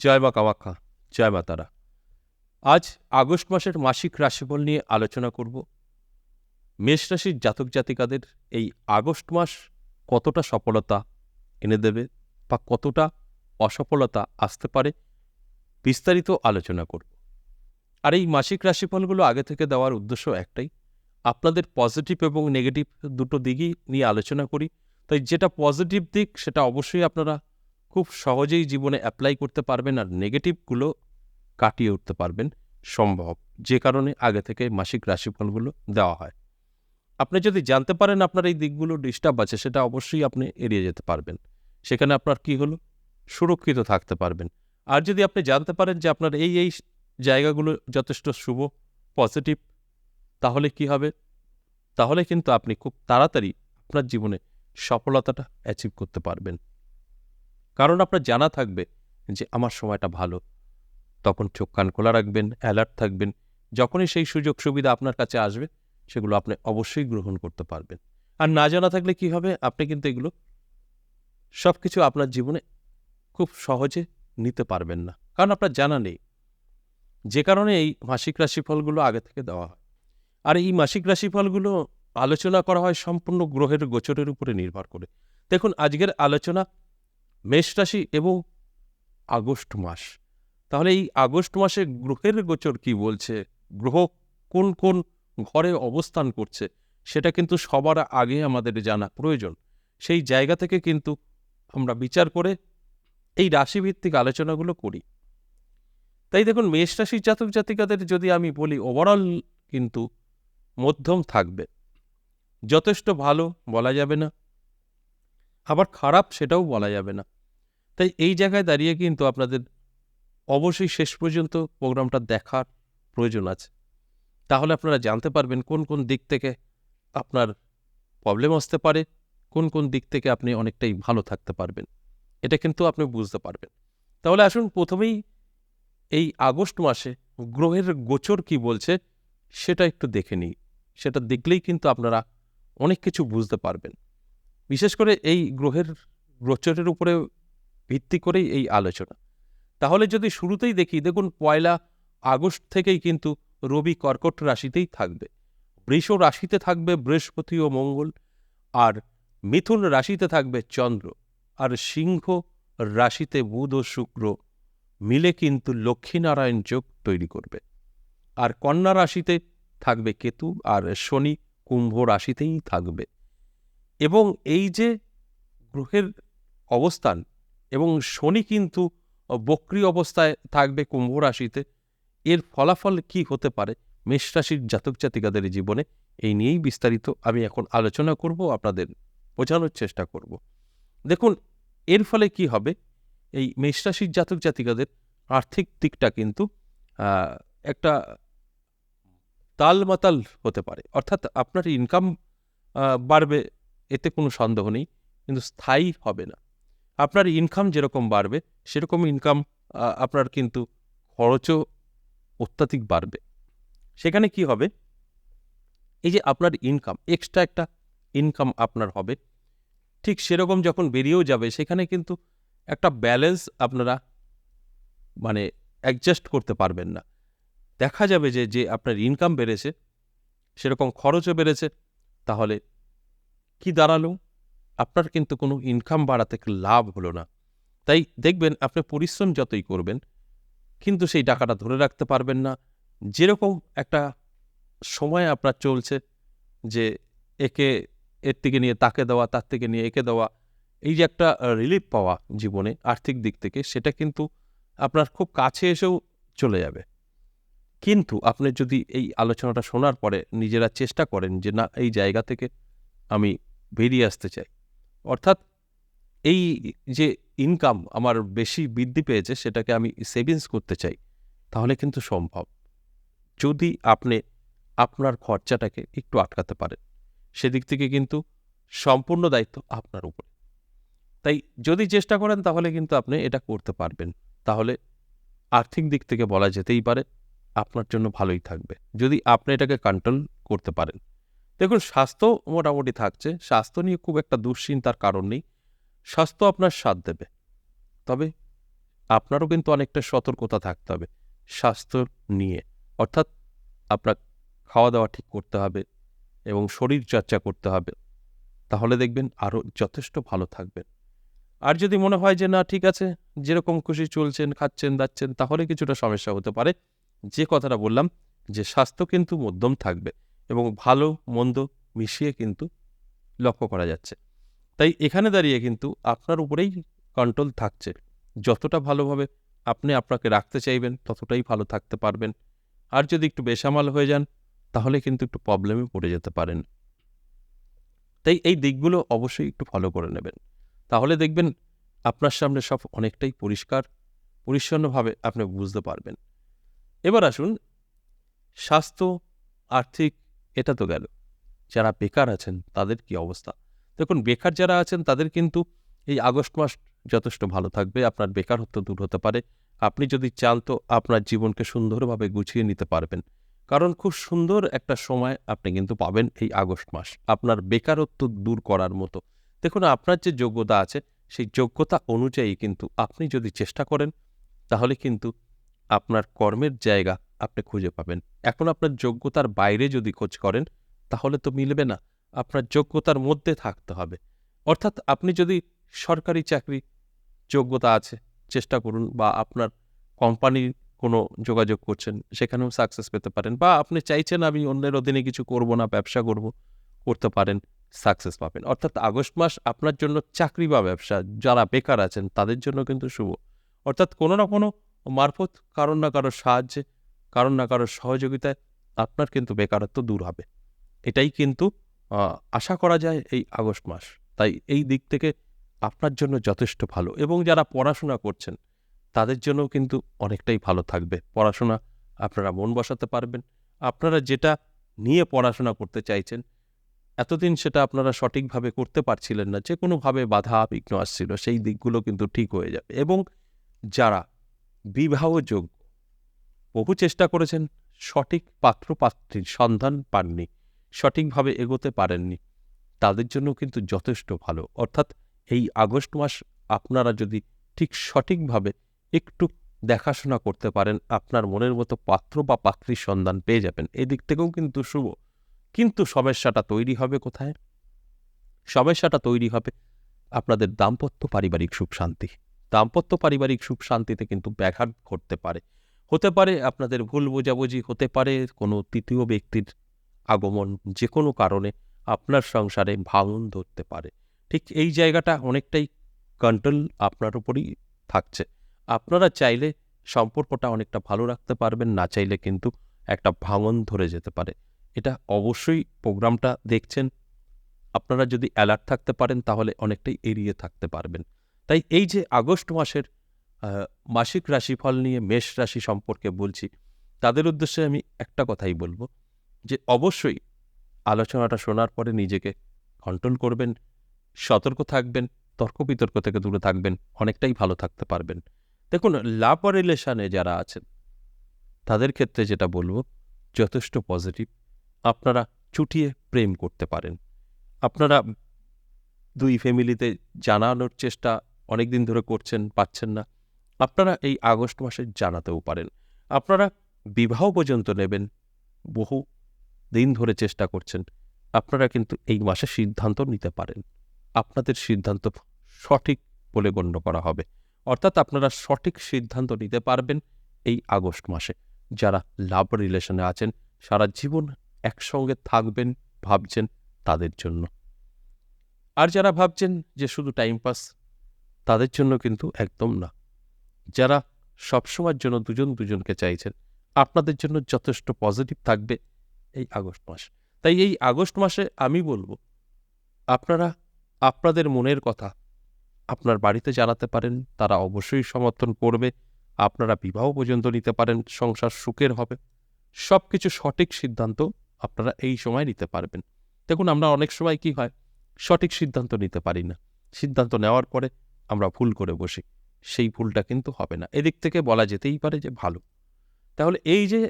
জয় মা কামাখ্যা, জয় মা তারা। আজ আগস্ট মাসের মাসিক রাশিফল নিয়ে আলোচনা করব। মেষ রাশির জাতক জাতিকাদের এই আগস্ট মাস কতটা সফলতা এনে দেবে বা কতটা অসফলতা আসতে পারে বিস্তারিত আলোচনা করব। আর এই মাসিক রাশিফলগুলো আগে থেকে দেওয়ার উদ্দেশ্য একটাই, আপনাদের পজিটিভ এবং নেগেটিভ দুটো দিকই নিয়ে আলোচনা করি। তাই যেটা পজিটিভ দিক, সেটা অবশ্যই আপনারা খুব সহজেই জীবনে অ্যাপ্লাই করতে পারবেন আর নেগেটিভগুলো কাটিয়ে উঠতে পারবেন সম্ভব, যে কারণে আগে থেকে মাসিক রাশিফলগুলো দেওয়া হয়। আপনি যদি জানতে পারেন আপনার এই দিকগুলো ডিস্টার্ব আছে, সেটা অবশ্যই আপনি এড়িয়ে যেতে পারবেন। সেখানে আপনার কি হলো? সুরক্ষিত থাকতে পারবেন। আর যদি আপনি জানতে পারেন যে আপনার এই এই জায়গাগুলো যথেষ্ট শুভ পজিটিভ তাহলে কি হবে? তাহলে কিন্তু আপনি খুব তাড়াতাড়ি আপনার জীবনে সফলতাটা অ্যাচিভ করতে পারবেন। কারণ আপনার জানা থাকবে যে আমার সময়টা ভালো। তখন চোখ কান খোলা রাখবেন অ্যালার্ট থাকবেন। যখনই সেই সুযোগ সুবিধা আপনার কাছে আসবে, সেগুলো আপনি অবশ্যই গ্রহণ করতে পারবেন। আর না জানা থাকলে কি হবে? আপনি কিন্তু এগুলো সব কিছু আপনার জীবনে খুব সহজে নিতে পারবেন না। কারণ আপনার জানা নেই। যে কারণে এই মাসিক রাশিফলগুলো আগে থেকে দেওয়া হয়। আর এই মাসিক রাশিফলগুলো আলোচনা করা হয় সম্পূর্ণ গ্রহের গোচরের উপরে নির্ভর করে। দেখুন, আজকের আলোচনা মেষ রাশি এবং আগস্ট মাস। তাহলে এই আগস্ট মাসে গ্রহের গোচর কি বলছে? গ্রহ কোন কোন ঘরে অবস্থান করছে? সেটা কিন্তু সবার আগে আমাদের জানা প্রয়োজন। সেই জায়গা থেকে কিন্তু আমরা বিচার করে এই রাশিভিত্তিক আলোচনাগুলো করি। তাই দেখুন, মেষ রাশির জাতক জাতিকাদের যদি আমি বলি ওভারঅল কিন্তু মধ্যম থাকবে। যথেষ্ট ভালো বলা যাবে না। আবার খারাপ সেটাও বলা যাবে না। তাই এই জায়গায় দাঁড়িয়ে কিন্তু আপনাদের অবশ্যই শেষ পর্যন্ত প্রোগ্রামটা দেখার প্রয়োজন আছে। তাহলে আপনারা জানতে পারবেন কোন কোন দিক থেকে আপনার প্রবলেম আসতে পারে, কোন কোন দিক থেকে আপনি অনেকটাই ভালো থাকতে পারবেন। এটা কিন্তু আপনি বুঝতে পারবেন। তাহলে আসুন প্রথমেই এই আগস্ট মাসে গ্রহের গোচর কি বলছে সেটা একটু দেখে নিই। সেটা দেখলেই কিন্তু আপনারা অনেক কিছু বুঝতে পারবেন। বিশেষ করে এই গ্রহের গোচরের উপরে ভিত্তি করেই এই আলোচনা। তাহলে যদি শুরুতেই দেখি, দেখুন পয়লা আগস্ট থেকেই কিন্তু রবি কর্কট রাশিতেই থাকবে। বৃষ রাশিতে থাকবে বৃহস্পতি ও মঙ্গল, আর মিথুন রাশিতে থাকবে চন্দ্র। আর সিংহ রাশিতে বুধ ও শুক্র মিলে কিন্তু লক্ষ্মীনারায়ণ যোগ তৈরি করবে। আর কন্যা রাশিতে থাকবে কেতু, আর শনি কুম্ভ রাশিতেই থাকবে। এবং এই যে গ্রহের অবস্থান এবং শনি কিন্তু বক্রি অবস্থায় থাকবে কুম্ভ রাশিতে। এর ফলাফল কি হতে পারে? মেষ রাশির জাতক জাতিকাদের জীবনে এই নিয়েই বিস্তারিত আমি এখন আলোচনা করব, আপনাদের বোঝানোর চেষ্টা করব। দেখুন, এর ফলে কি হবে? এই মেষ রাশির জাতক জাতিকাদের আর্থিক দিকটা কিন্তু একটা তালমাতাল হতে পারে। অর্থাৎ আপনার ইনকাম বাড়বে, এতে কোনো সন্দেহ নেই, কিন্তু স্থায়ী হবে না। আপনার ইনকাম যেরকম বাড়বে, সেরকম ইনকাম আপনার কিন্তু খরচও অত্যাধিক বাড়বে। সেখানে কি হবে? এই যে আপনার ইনকাম এক্সট্রা একটা ইনকাম আপনার হবে, ঠিক সেরকম যখন বেরিয়েও যাবে, সেখানে কিন্তু একটা ব্যালেন্স আপনারা মানে অ্যাডজাস্ট করতে পারবেন না। দেখা যাবে যে যে আপনার ইনকাম বেড়েছে, সেরকম খরচও বেড়েছে, তাহলে কি দাঁড়াল? আপনার কিন্তু কোনো ইনকাম বাড়াতে লাভ হলো না। তাই দেখবেন আপনি পরিশ্রম যতই করবেন, কিন্তু সেই টাকাটা ধরে রাখতে পারবেন না। যেরকম একটা সময় আপনার চলছে যে একে এর থেকে নিয়ে তাকে দেওয়া, তার থেকে নিয়ে একে দেওয়া, এই যে একটা রিলিফ পাওয়া জীবনে আর্থিক দিক থেকে, সেটা কিন্তু আপনার খুব কাছে এসেও চলে যাবে। কিন্তু আপনি যদি এই আলোচনাটা শোনার পরে নিজেরা চেষ্টা করেন যে, না, এই জায়গা থেকে আমি বেরিয়ে আসতে চাই। অর্থাৎ এই যে ইনকাম আমার বেশি বৃদ্ধি পেয়েছে, সেটাকে আমি সেভিংস করতে চাই, তাহলে কিন্তু সম্ভব। যদি আপনি আপনার খরচাটাকে একটু আটকাতে পারেন, সেদিক থেকে কিন্তু সম্পূর্ণ দায়িত্ব আপনার উপরে। তাই যদি চেষ্টা করেন, তাহলে কিন্তু আপনি এটা করতে পারবেন। তাহলে আর্থিক দিক থেকে বলা যেতেই পারে, আপনার জন্য ভালোই থাকবে। যদি আপনি এটাকে কন্ট্রোল করতে পারেন দেখুন, স্বাস্থ্য মোটামুটি থাকছে। স্বাস্থ্য নিয়ে খুব একটা দুশ্চিন্তার কারণ নেই। স্বাস্থ্য আপনার সাথ দেবে। তবে আপনারও কিন্তু অনেকটা সতর্কতা থাকতে হবে স্বাস্থ্য নিয়ে। অর্থাৎ আপনার খাওয়া দাওয়া ঠিক করতে হবে এবং শরীর চর্চা করতে হবে। তাহলে দেখবেন আরও যথেষ্ট ভালো থাকবেন। আর যদি মনে হয় যে, না, ঠিক আছে, যেরকম খুশি চলছেন, খাচ্ছেন, দাচ্ছেন, তাহলে কিছুটা সমস্যা হতে পারে। যে কথাটা বললাম, যে স্বাস্থ্য কিন্তু মধ্যম থাকবে। এবং ভালো, মন্দ মিশিয়ে কিন্তু লক্ষ্য করা যাচ্ছে। তাই এখানে দাঁড়িয়ে কিন্তু আপনার উপরেই কন্ট্রোল থাকছে। যতটা ভালোভাবে আপনি আপনাকে রাখতে চাইবেন, ততটাই ভালো থাকতে পারবেন। আর যদি একটু বেসামাল হয়ে যান, তাহলে কিন্তু একটু প্রবলেমে পড়ে যেতে পারেন। তাই এই দিকগুলো অবশ্যই একটু ফলো করে নেবেন। তাহলে দেখবেন আপনার সামনে সব অনেকটাই পরিষ্কার, পরিচ্ছন্নভাবে আপনি বুঝতে পারবেন। এবার আসুন স্বাস্থ্য, আর্থিক এটা তো গেল। যারা বেকার আছেন, তাদের কি অবস্থা? দেখুন, বেকার যারা আছেন, তাদের কিন্তু এই আগস্ট মাস যথেষ্ট ভালো থাকবে, আপনার বেকারত্ব দূর হতে পারে। আপনি যদি চান তো আপনার জীবনকে সুন্দরভাবে গুছিয়ে নিতে পারবেন। কারণ খুব সুন্দর একটা সময় আপনি কিন্তু পাবেন এই আগস্ট মাস, আপনার বেকারত্ব দূর করার মতো। দেখুন, আপনার যে যোগ্যতা আছে, সেই যোগ্যতা অনুযায়ী কিন্তু আপনি যদি চেষ্টা করেন, তাহলে কিন্তু আপনার কর্মের জায়গা আপনি খুঁজে পাবেন। এখন আপনার যোগ্যতার বাইরে যদি খোঁজ করেন, তাহলে তো মিলবে না। আপনার যোগ্যতার মধ্যে থাকতে হবে। অর্থাৎ আপনি যদি সরকারি চাকরি, যোগ্যতা আছে, চেষ্টা করুন বা আপনার কোম্পানির কোনো যোগাযোগ করছেন, সেখানেও সাকসেস পেতে পারেন বা আপনি চাইছেন আমি অন্যের অধীনে কিছু করব না, ব্যবসা করব, করতে পারেন সাকসেস পাবেন। অর্থাৎ আগস্ট মাস আপনার জন্য চাকরি বা ব্যবসা, যারা বেকার আছেন, তাদের জন্য কিন্তু শুভ। অর্থাৎ কোনো না কোনো মারফত, কারণ না কারোর সাহায্যে কারণ না কারোর সহযোগিতায় আপনার কিন্তু বেকারত্ব দূর হবে। এটাই কিন্তু আশা করা যায় এই আগস্ট মাস। তাই এই দিক থেকে আপনার জন্য যথেষ্ট ভালো এবং যারা পড়াশোনা করছেন, তাদের জন্য কিন্তু অনেকটাই ভালো থাকবে। পড়াশোনা আপনারা মন বসাতে পারবেন। আপনারা যেটা নিয়ে পড়াশোনা করতে চাইছেন, এতদিন সেটা আপনারা সঠিকভাবে করতে পারছিলেন না যে কোনোভাবে বাধা বিঘ্ন আসছিল, সেই দিকগুলো কিন্তু ঠিক হয়ে যাবে। এবং যারা বিবাহযোগ্য বহু চেষ্টা করেছেন সঠিক পাত্র পাত্রীর সন্ধান পাননি, সঠিকভাবে এগোতে পারেননি। তাদের জন্য কিন্তু যথেষ্ট ভালো। অর্থাৎ এই আগস্ট মাস আপনারা যদি ঠিক সঠিকভাবে একটু দেখাশোনা করতে পারেন, আপনার মনের মতো পাত্র বা পাত্রীর সন্ধান পেয়ে যাবেন। এদিক থেকেও কিন্তু শুভ। কিন্তু সমস্যাটা তৈরি হবে কোথায়? সমস্যাটা তৈরি হবে আপনাদের দাম্পত্য পারিবারিক সুখ শান্তি। দাম্পত্য পারিবারিক সুখ শান্তিতে কিন্তু ব্যাঘাত ঘটতে পারে। হতে পারে, আপনাদের ভুল বোঝাবুঝি হতে পারে, কোনো তৃতীয় ব্যক্তির আগমন যে কোনো কারণে আপনার সংসারে ভাঙন ধরতে পারে। ঠিক এই জায়গাটা অনেকটাই কন্ট্রোল আপনার উপরই থাকছে। আপনারা চাইলে সম্পর্কটা অনেকটা ভালো রাখতে পারবেন, না চাইলে কিন্তু একটা ভাঙন ধরে যেতে পারে। এটা অবশ্যই প্রোগ্রামটা দেখছেন। আপনারা যদি অ্যালার্ট থাকতে পারেন, তাহলে অনেকটাই এড়িয়ে থাকতে পারবেন। তাই এই যে আগস্ট মাসের মাসিক রাশিফল নিয়ে মেষ রাশি সম্পর্কে বলছি, তাদের উদ্দেশ্যে আমি একটা কথাই বলব যে অবশ্যই আলোচনাটা শোনার পরে নিজেকে কন্ট্রোল করবেন, সতর্ক থাকবেন, তর্ক বিতর্ক থেকে দূরে থাকবেন, অনেকটাই ভালো থাকতে পারবেন। দেখুন লাভ রিলেশনে যারা আছেন, তাদের ক্ষেত্রে যেটা বলব, যথেষ্ট পজিটিভ আপনারা চুটিয়ে প্রেম করতে পারেন। আপনারা দুই ফ্যামিলিতে জানানোর চেষ্টা অনেক দিন ধরে করছেন, পাচ্ছেন না। আপনারা এই আগস্ট মাসে জানাতেও পারেন। আপনারা বিবাহ পর্যন্ত নেবেন, বহু দিন ধরে চেষ্টা করছেন, আপনারা কিন্তু এই মাসে সিদ্ধান্ত নিতে পারেন। আপনাদের সিদ্ধান্ত সঠিক বলে গণ্য করা হবে। অর্থাৎ আপনারা সঠিক সিদ্ধান্ত নিতে পারবেন এই আগস্ট মাসে। যারা লাভ রিলেশনে আছেন, সারা জীবন একসঙ্গে থাকবেন, ভাবছেন তাদের জন্য। আর যারা ভাবছেন যে শুধু টাইম পাস, তাদের জন্য কিন্তু একদম না। যারা সবসময়ের জন্য দুজন দুজনকে চাইছেন, আপনাদের জন্য যথেষ্ট পজিটিভ থাকবে এই আগস্ট মাস। তাই এই আগস্ট মাসে আমি বলব, আপনারা আপনাদের মনের কথা আপনার বাড়িতে জানাতে পারেন, তারা অবশ্যই সমর্থন করবে, আপনারা বিবাহ পর্যন্ত নিতে পারেন, সংসার সুখের হবে। সব কিছু সঠিক সিদ্ধান্ত আপনারা এই সময় নিতে পারবেন। দেখুন, আমরা অনেক সময় কি হয়, সঠিক সিদ্ধান্ত নিতে পারি না। সিদ্ধান্ত নেওয়ার পরে আমরা ভুল করে বসি। সেই ভুলটা কিন্তু হবে না। এদিক থেকে বলা যেতেই পারে যে ভালো। তাহলে এই যে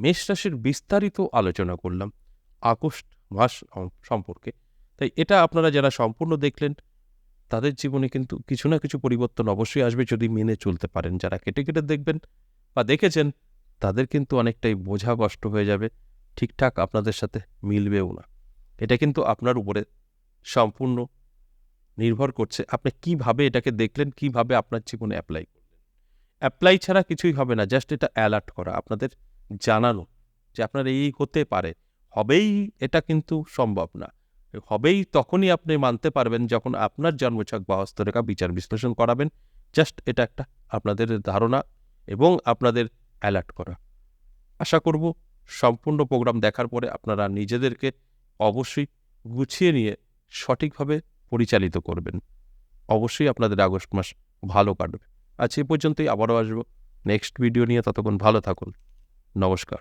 মেষ রাশির বিস্তারিত আলোচনা করলাম, আগস্ট মাস সম্পর্কে, তাই এটা আপনারা যারা সম্পূর্ণ দেখলেন, তাদের জীবনে কিন্তু কিছু না কিছু পরিবর্তন অবশ্যই আসবে যদি মেনে চলতে পারেন। যারা কেটে কেটে দেখবেন বা দেখেছেন, তাদের কিন্তু অনেকটাই বোঝা কষ্ট হয়ে যাবে, ঠিকঠাক আপনাদের সাথে মিলবেও না। এটা কিন্তু আপনার উপরে সম্পূর্ণ নির্ভর করছে আপনি কীভাবে এটাকে দেখলেন, কীভাবে আপনার জীবনে অ্যাপ্লাই করলেন। অ্যাপ্লাই ছাড়া কিছুই হবে না জাস্ট এটা অ্যালার্ট করা, আপনাদের জানানো যে আপনার এই হতে পারে। হবেই এটা কিন্তু সম্ভব না। হবেই তখনই আপনি মানতে পারবেন যখন আপনার জন্মছক বা হস্তরেখা বিচার বিশ্লেষণ করাবেন জাস্ট এটা একটা আপনাদের ধারণা এবং আপনাদের অ্যালার্ট করা। আশা করব সম্পূর্ণ প্রোগ্রাম দেখার পরে আপনারা নিজেদেরকে অবশ্যই গুছিয়ে নিয়ে সঠিকভাবে পরিচালিত করবেন। অবশ্যই আপনাদের আগস্ট মাস ভালো কাটবে। আজ এ পর্যন্তই আবারও আসব। নেক্সট ভিডিও নিয়ে ততক্ষণ ভালো থাকুন। নমস্কার।